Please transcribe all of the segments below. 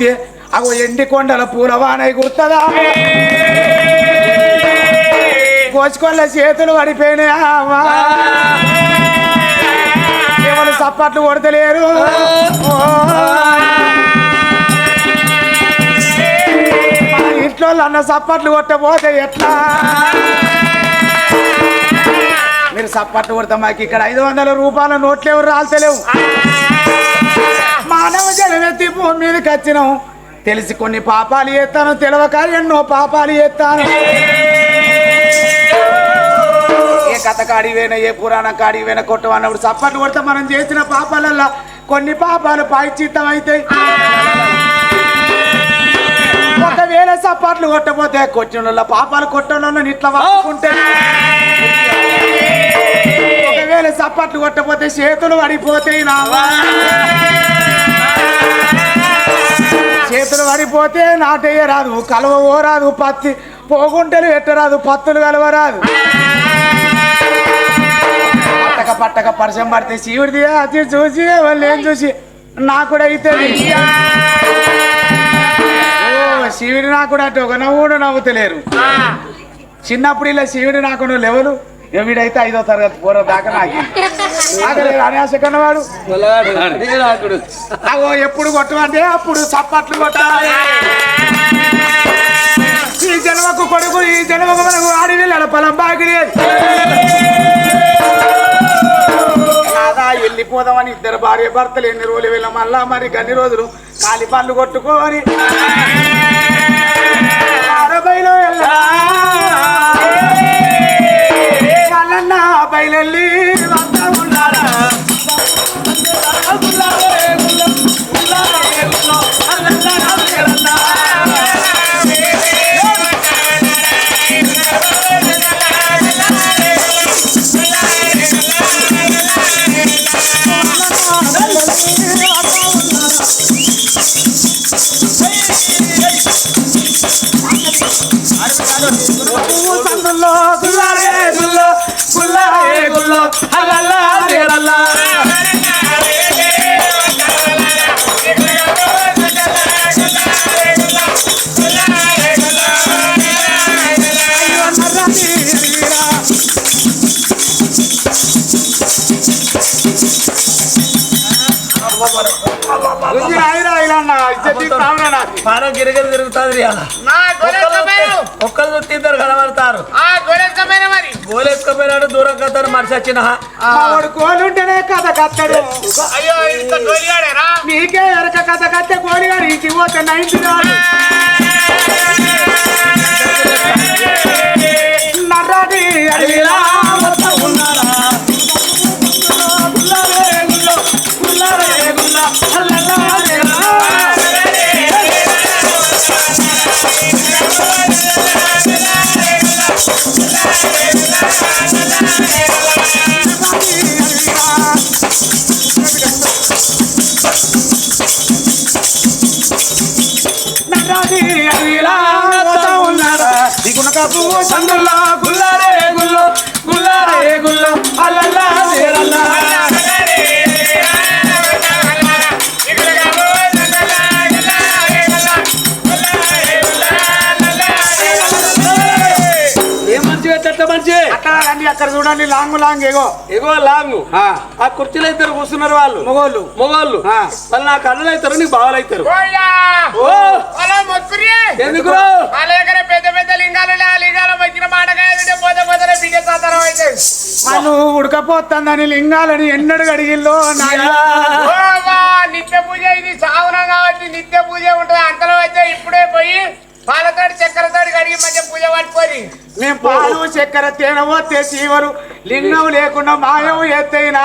చూస్తే అగో ఎండి కొండల పూలవానై గుర్తదా? కోచుకొల్ల చేతులు పడిపోయినాయా ఎవరు సప్పట్లు కొడతలేరు? ఇంట్లో అన్న సప్పట్లు కొట్టబోతే ఎట్లా? మీరు సప్పట్లు కొడతాం మాకు ఇక్కడ ఐదు వందల రూపాయల నోట్లు ఎవరు రాల్తలేవు. మానవ జనమెత్తి భూమి మీదకి వచ్చినాం. తెలిసి కొన్ని పాపాలు చేస్తాను తెలవక ఎన్నో పాపాలు చేస్తాను. ఏ కథ కాడివైనా ఏ పురాణం కాడివైనా కొట్టమన్నప్పుడు సప్పట్లు కొడితే. మనం చేసిన పాపాలల్లా కొన్ని పాపాలు పాయిచిత్తం అవుతాయి ఒకవేళ చప్పట్లు కొట్టపోతే కొట్టిన పాపాలు కొట్టడం ఇట్లా వాడుకుంటే. ఒకవేళ సప్పట్లు కొట్టపోతే చేతులు పడిపోతాయి నావా చేతులు పడిపోతే నాటేయరాదు కలవ ఓరాదు పత్తి పోగుంటలు పెట్టరాదు పత్తులు కలవరాదు. పట్టక పట్టక పరసం పడితే శివుడిది అది చూసి వాళ్ళు ఏం చూసి? నాకు కూడా ఓ శివుడి నాకు అంటే ఒక నవ్వు కూడా నవ్వుతలేరు చిన్నప్పుడు ఇలా శివుడి నాకు లెవెలు? వీడైతే ఐదో తరగతి పూర్వ దాకా నాకు. ఆగలేదు అనాశ కన్నవాడు. అగో ఎప్పుడు కొట్టమంటే అప్పుడు చప్పట్లు కొట్టాలి. ఈ జన్మకు కొడుకు ఈ జన్మకు మనకు ఆడి వెళ్ళాలి పొలం బాగిడి వెళ్ళిపోదామని ఇద్దరు భార్య భర్తలు ఎన్ని రోజులు వెళ్ళాం మళ్ళా మరి గన్ని రోజులు కాలి పళ్ళు కొట్టుకొని. అరబైలో వెళ్ళా. వాళ్ళన్న బయలెళ్ళి వంద ఉన్నారా నాకు. పానం గిరగిరి తిరుగుతుంది. ఒక్కరు తిద్దరు కనబడతారు. ఆ గొలెత్తుకపోయాను మరి. గోలెత్తుకపోయినాడు దూరం కత్తారు మనిషి వచ్చిన. మా వాడు కోలుంటేనే కథ కత్తడు. అయ్యో ఇంత తోలిగాడేరా మీకే ఎరక కథ కత్తే కోడిగాడు ఇంటికి పోతే నైన్టీ రాడు. నర్రాడి అడిగిలా మొత్తం ఉన్నారా? పువ్వు సందుల్లో గుల్లారే గుల్లో, గుల్లారే గుల్లో, అల్లల్లా అక్కడ చూడండి long long ago ago long. ఆ, ఆ కుర్చీలో ఇద్దరు కూర్చున్నారు వాళ్ళు. మొగోళ్ళు. మొగోళ్ళు. ఆ. వాళ్ళు నా కళ్ళలు అవుతారు నీకు బావలు అవుతారు మొక్కురి ఎందుకు? వాళ్ళ దగ్గర పెద్ద పెద్ద లింగాలు లింగాలు వచ్చిన మాటకాయ పోతే పోతే బిడ్డ అయితే. మను ఉడకపోతుందని లింగాలని ఎన్నడు అడిగిల్లో నిత్య పూజ ఇది సాగునం కాబట్టి నిత్య పూజ ఉంటుంది. అంతలో అయితే ఇప్పుడే పోయి పాలతోటి చక్కెరతోటి కడిగి మధ్య పూజ పట్టుకొని. మేము పాలు చక్కెర తేనవో తెచ్చివరు లింగం లేకుండా మాయం ఎత్తైనా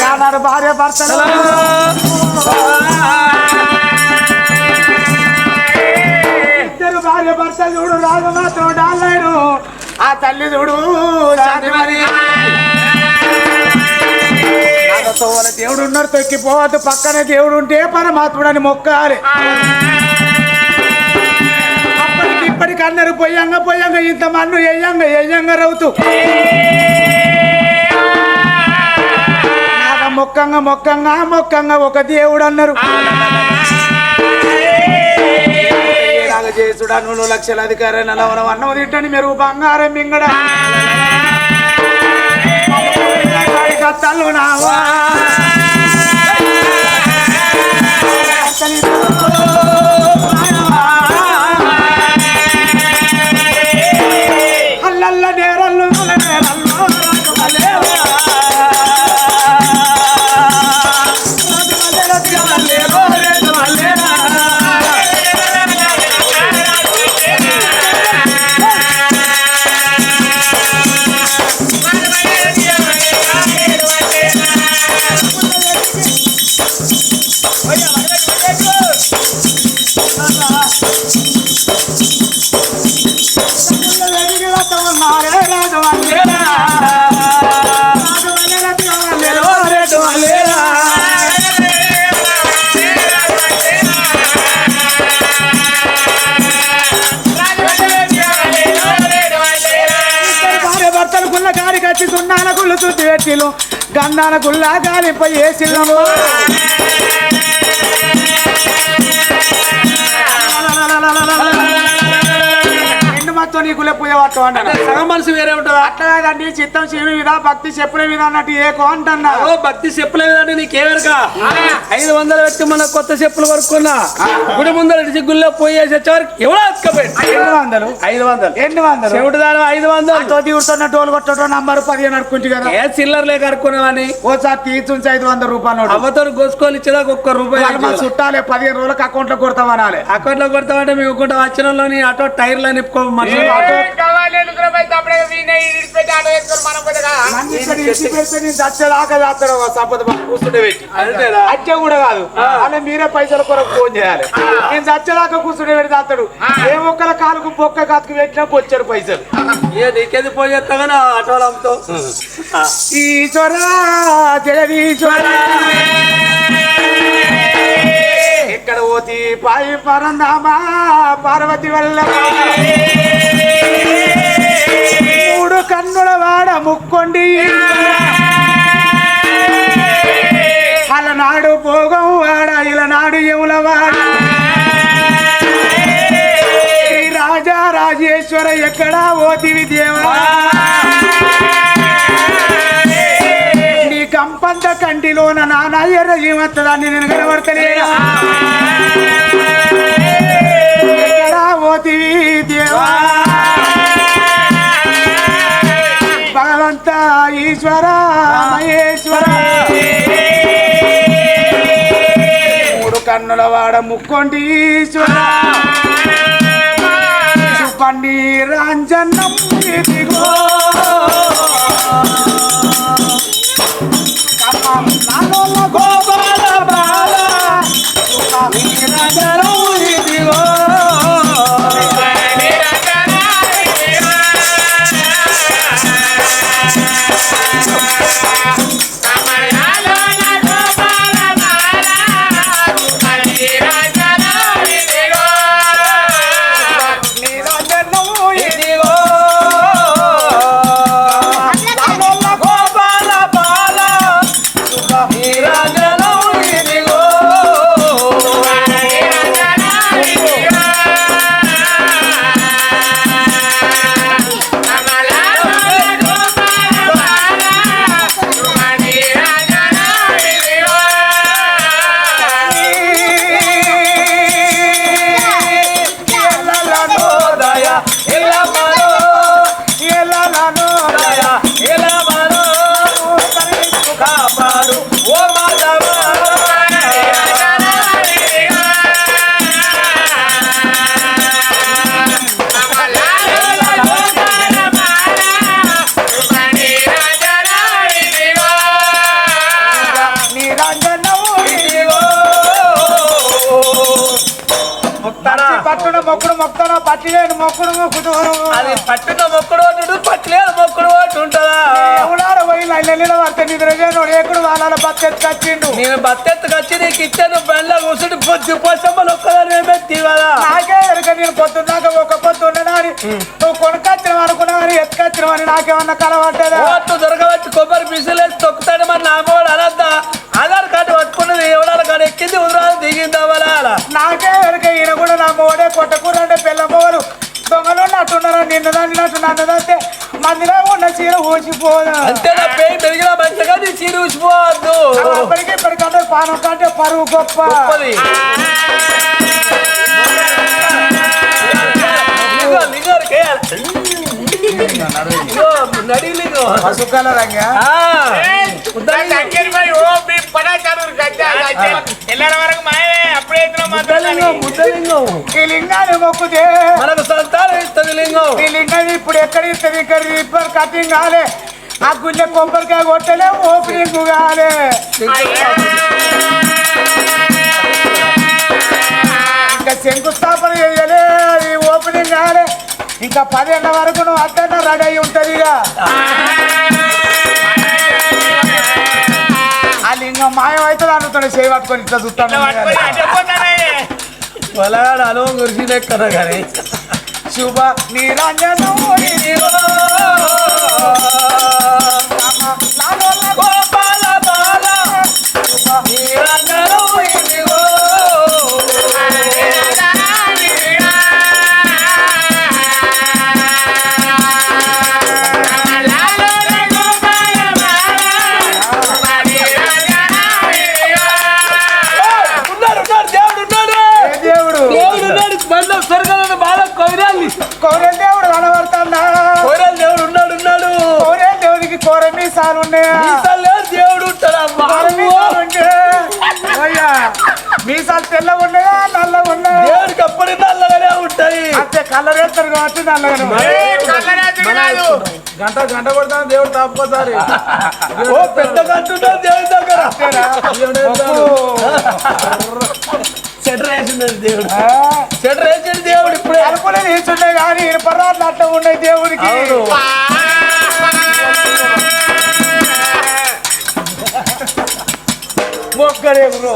కానాడు భార్య భర్తలు. ఇద్దరు భార్య భర్తలు చూడు రాజు మాత్రం డాలాడు ఆ తల్లి చూడు వాళ్ళ దేవుడు ఉన్నారు తొక్కిపోవద్దు. పక్కన దేవుడు ఉంటే పరమాత్ముడని మొక్కాలి. అప్పటికి ఇప్పటికి అన్నారు పొయ్యంగా పొయ్యంగా ఇంత మన్ను ఎయ్యంగా ఎయ్యంగా రవుతూ మొక్కంగా మొక్కంగా మొక్కంగా ఒక దేవుడు అన్నారు. చేసుడు అన్నులు లక్షల అధికారి నలవరం అన్నం తింటని మెరుగు బంగారం మింగడ. కత్తలు నావా. పెట్టిలు గంధాల గుళ్ళ గాలిపై వేసిల్లము మొత్తం నీ పట్టు అంటాను సగం మనసు వేరే ఉంటుందా? అట్లా కాదండి చిత్తం శివుని విధా భక్తి చెప్పుల విధా అన్నట్టు ఏకో అంటున్నా. ఓ భక్తి చెప్పులే అంటే నీకేమరుగా ఐదు వందలు పెట్టి మన కొత్త చెప్పులు కొనుక్కున్నా. గుడి ముందర గుళ్ళో పోయేసి వచ్చేవారికి ఎవడో అతకపోయింది ఎన్ని వందలు? ఐదు వందలు. ఎన్ని వందలు? చెవిటి దాని ఐదు వందలు. తో దిగుతున్న టోలు కొట్టడం నంబర్ పదిహేను అనుకుంటు కదా. ఏ చిల్లర లేక అనుకున్నావని ఓసారి తీర్చుంచి ఐదు వందల రూపాయలు నోటు. అవ్వతో గోసుకోవాలి ఇచ్చేదాకా ఒక్క రూపాయి వాళ్ళు మా చుట్టాలే పదిహేను రోజులకు అకౌంట్లో కొడతామనాలి. అకౌంట్లో కొడతామంటే మేము కూడా వచ్చిన ఆటో టైర్లు అని నిప్పుకో మనుషులు. అచ్చే కూడా కాదు. అలా మీరే పైసల కొరకు ఫోన్ చేయాలి. నేను చచ్చేదాకా కూర్చుంటే పెడితే చేస్తాడు. ఏ ఒక్కల కాలుకు బొక్క కాతుకు పెట్టినా వచ్చారు పైసలు. ఏ నీకేది పోయి చేస్తాగా ఆటోలు అమ్ముతావు? ఈశ్వరా జగదీశ్వరా ఇక్కడ పోతి పాయి పరందామా పార్వతి వల్ల మూడు కన్నుల వాడ ముక్కొండి. అలనాడు భోగం వాడ ఇలనాడు యముల వాడ. శ్రీ రాజా రాజేశ్వర ఎక్కడా ఓతివి దేవా నీ కంపంత కంటిలోన నానా ఎర్ర జీవత్తదాన్ని నేను కనబడతలేదా మహేశ్వర మహేశ్వర మూడు కన్నుల వాడ ముక్కొండి ఈశ్వర సుపండి రాంజన్నం ఇదిగో. నాలో మొక్కుడు మొక్కుతాను పట్టిలేను మొక్కుడు మొక్కుడు. అది పట్టున మొక్కడు ఓటు పట్టలేదు మొక్కడు ఓటు ఉంటుందా ఎవడాడ పోయి లైన్ పడితే నిద్రపోయినోడు ఎక్కడ వాళ్ళ బత్తెత్తి కచ్చిండు నేను బత్తెత్తుకొచ్చి నీకు ఇచ్చాను బండ్లో కూర్చుంటే పొద్దు పోసమ్మలు ఒక్కదాని పెట్టి కదా. నాకే ఎరుక నేను పొద్దున్నాక ఒక పొద్దు ఉండనాని నువ్వు కొనుకొచ్చిన అనుకున్నావు లింగాన్ని ఎత్తుకొచ్చినవని నాకేమన్నా కలవట్టదా ఓట్లు దొరకవచ్చు కొబ్బరి పిసిలేసి తొక్కుతాడు మరి నా కూడా అనద్దా? ఆధార్ కార్డు పట్టుకున్నది ఎవడాల కాడ ఎక్కింది ఉదరాలు దిగిందా అలా? నాకే నా మోడే కొట్టకూరంటే పిల్లమ్మవారు దొంగలు ఉన్నట్టున్నారు నిన్న దాంట్లో నన్ను దంతే మందిలో ఉన్న చీర ఊసిపోదా? అంతే నా పేరు పెరిగిన మంచిగా నీ చీర ఊసిపోవద్దు. అప్పటికి ఇప్పటికంటే పానం కంటే పరువు గొప్ప. లింగం కేయాలి. ఇగో, నడి లింగం. పసుకల రంగా ఆ, దగ్గరికి పోయి ఓ మీ పడా చదువు ఎల్లర వరకు మాయే అప్పుడే ముద్దలింగం, ముద్దలింగం. ఈ లింగాన్ని మొక్కుతే మనకు సంతానం ఇస్తుంది లింగం ఈ లింగం ఇప్పుడు ఎక్కడ ఇస్తుంది ఇక్కడ రిబ్బర్ కటింగ్ కాలే ఆ గుండె కొబ్బరికాయ కొట్టలే ఓపెనింగ్ కాలే ఇంకా శంకుస్థాపన చేయలే అది ఓపెనింగ్ కాలే ఇంకా పదేళ్ళ వరకు నువ్వు అద్దన్న రెడీ అయి ఉంటది ఇక ఆ లింగం మాయం అవుతుంది చేయి పట్టుకొని ఇట్లా చూస్తాను పొలగాడు అనుభవం గురించి కదా కానీ శుభ నిరంజనం తెల్ల ఉన్నాయా నల్ల దేవుడికి నల్లగానే ఉంటాయి? అంతే కలర్ వేస్తారు కాబట్టి నల్లగానే ఉన్నాయి. గంట గంట కొడతాను దేవుడు తప్పకోసారి. ఓ పెద్ద కంటున్నాడు దేవుడి దగ్గర. సెటర్ దేవుడు సెటర్ వేసింది దేవుడు. ఇప్పుడే. అలుపులే నీచుండే కానీ ఇనుపరాట్లు అట్లా ఉన్నాయి దేవుడికి. అవును. మొక్కడేవురు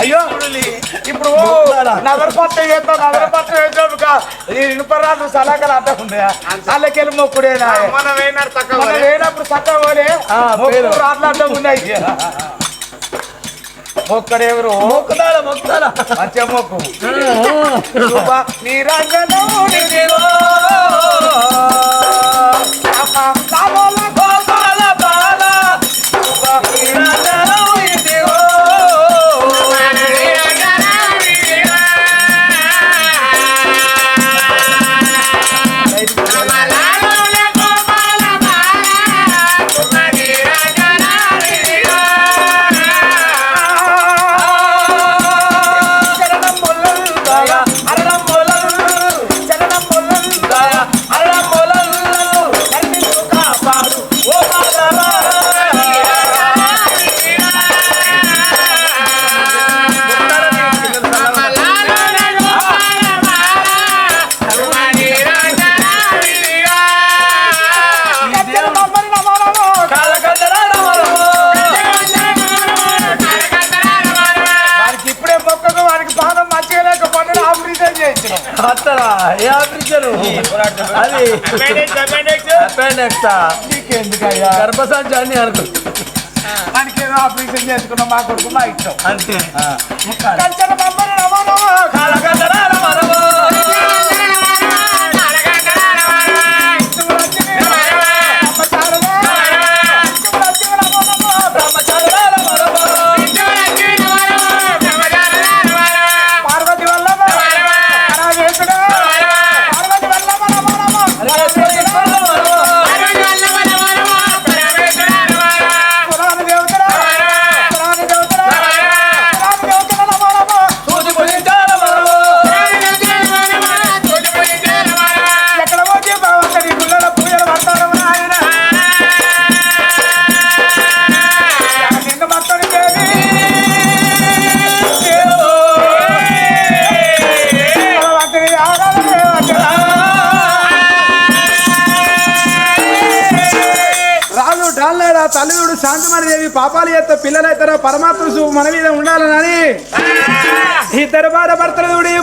అయ్యో. ఇప్పుడు నగర పట్ట చేస్తా నగర పట్ట వేసాక ఈ ఇనుపరాట్లు సలాకలు అడ్డ ఉన్నాయా వాళ్ళకెళ్ళి మొక్కుడేనా మన లేనప్పుడు చక్కగా పోలే. రాట్లు అడ్డం ఉన్నాయి మొక్కడేవురు? మొక్కుతాడా మొక్కుతాడా? మంచిగా మొక్కు. శుభ నిరంజనం అది. అపెండెక్స్ నీకెందుకయ్యా? గర్భసంచి అన్ని అనుకో మనకి ఏదో ఆపరేషన్ చేసుకున్నాం మా కొడుకు మా ఇష్టం. అంతే.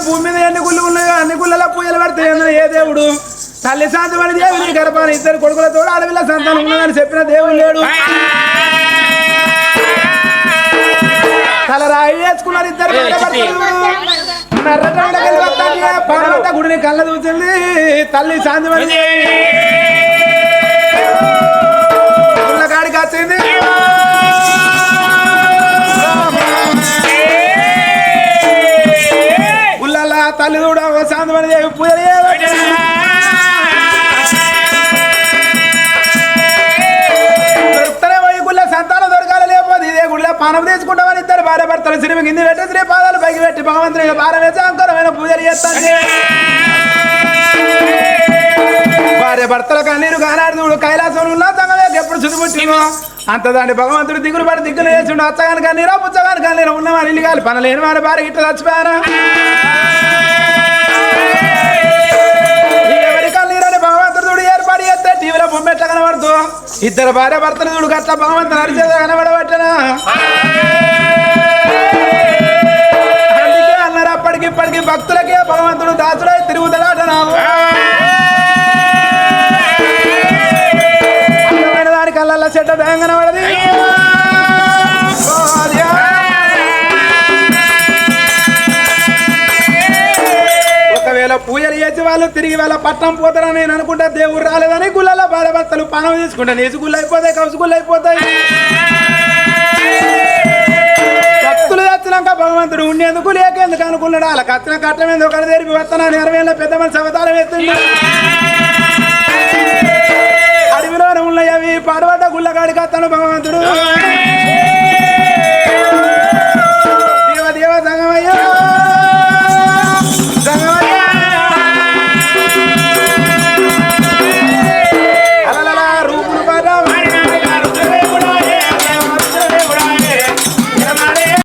భూమి మీద ఎన్ని గుళ్ళు ఉన్నాయో అన్ని గుళ్ళలో పూజలు పెడితే ఏ దేవుడు? తల్లి శాంతమని దేవి నీ గర్భాన్ని ఇద్దరు కొడుకులతో అడవిలో సంతానం ఉన్నదని చెప్పిన దేవుడు లేడు. తల రాయి వేసుకున్నారు ఇద్దరు గుడిని కళ్ళ చూసింది తల్లి శాంతమని కాడికి తల్లి కూడా శాంతమని దేవి పూజలు దొరుకుతారే పోయి గుళ్ళ సంతానం దొరకాలి లేకపోతే ఇదే గుళ్ళ పానం తీసుకుంటామని ఇద్దరు భార్య భర్తలు సిరిమి కింది పెట్టి శ్రీ పాదాలు పైకి పెట్టి భగవంతుని భారం వేసి అంకరమైన పూజలు చేస్తాను భార్య భర్తల కన్నీరు కానాడు చూడు కైలాసం ఉన్న సంగమే ఎప్పుడు చుట్టుముట్టినో అంత దాన్ని భగవంతుడు దిగులు పడి దిగులు వేసిండు అచ్చగాని కన్నీరా పుచ్చగాని కన్నీరా ఉన్నవాని ఇల్లు కాలి పనలేని వారి భార్య ఇట్లా చచ్చిపోయారా టీవీలో బొమ్మ ఎట్లా కనబడుతూ ఇద్దరు భార్య భర్తలు చూడు అట్లా భగవంతుడు నడిచేది కనబడబట్టనా అందుకే అన్నారు అప్పటికి ఇప్పటికి భక్తులకే భగవంతుడు దాసుడై తిరుగుతలాట నాము దాని కళ్ళల్లో చెడ్డ భయం కనబడది. ఒకవేళ పూజలు చేసి వాళ్ళు తిరిగి వాళ్ళ పట్నం పోతారని నేను అనుకుంటా దేవుడు రాలేదని గుళ్ళలో బాధపడతారు పానం తీసుకుంటా నీసు గుళ్ళు అయిపోతాయి కౌసు గుళ్ళు అయిపోతాయి. భక్తులు తెచ్చినాక భగవంతుడు ఉండేందుకు లేకేందుకు అనుకున్నాడు? అలా కత్తిన కట్టం ఎందుకు ఒకటి తెరిపి వస్తాను ఇరవై పెద్ద మనిషి అవతారం ఎత్తుంది అడవిలో అవి పాడబడ్డ గుళ్ళగాడికి వస్తాను భగవంతుడు.